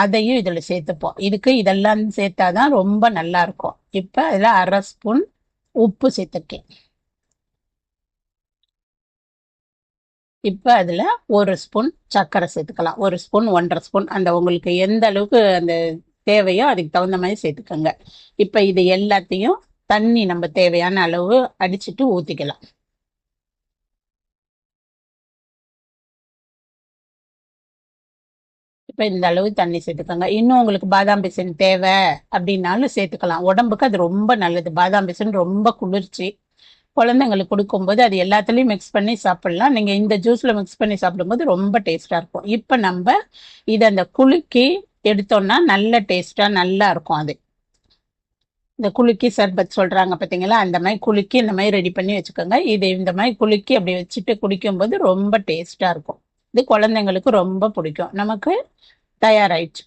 அதையும் இதில் சேர்த்துப்போம். இதுக்கு இதெல்லாம் சேர்த்தாதான் ரொம்ப நல்லா இருக்கும். இப்போ இதில் அரை ஸ்பூன் உப்பு சேர்த்துருக்கேன். இப்போ அதில் ஒரு ஸ்பூன் சர்க்கரை சேர்த்துக்கலாம். ஒரு ஸ்பூன் ஒன்றரை ஸ்பூன் அந்த உங்களுக்கு எந்த அளவுக்கு அந்த தேவையோ அதுக்கு தகுந்த மாதிரி சேர்த்துக்கோங்க. இப்போ இது எல்லாத்தையும் தண்ணி நம்ம தேவையான அளவு அடிச்சுட்டு ஊற்றிக்கலாம் இப்போ இந்த அளவு தண்ணி சேர்த்துக்கோங்க. இன்னும் உங்களுக்கு பாதாம் பிசின் தேவை அப்படின்னாலும் சேர்த்துக்கலாம். உடம்புக்கு அது ரொம்ப நல்லது. பாதாம் பிசின் ரொம்ப குளிர்ச்சி. குழந்தைங்களுக்கு கொடுக்கும்போது அது எல்லாத்துலேயும் மிக்ஸ் பண்ணி சாப்பிடலாம். நீங்கள் இந்த ஜூஸில் மிக்ஸ் பண்ணி சாப்பிடும்போது ரொம்ப டேஸ்ட்டாக இருக்கும். இப்போ நம்ம இதை அந்த குலுக்கி எடுத்தோம்னா நல்ல டேஸ்ட்டாக நல்லா இருக்கும் அது. இந்த குலுக்கி சர்பத் சொல்கிறாங்க பார்த்தீங்களா அந்த மாதிரி குலுக்கி இந்த மாதிரி ரெடி பண்ணி வச்சுக்கோங்க. இது இந்த மாதிரி குலுக்கி அப்படி வச்சுட்டு குடிக்கும்போது ரொம்ப டேஸ்ட்டாக இருக்கும். இது குழந்தைங்களுக்கு ரொம்ப பிடிக்கும். நமக்கு தயாராயிடுச்சு.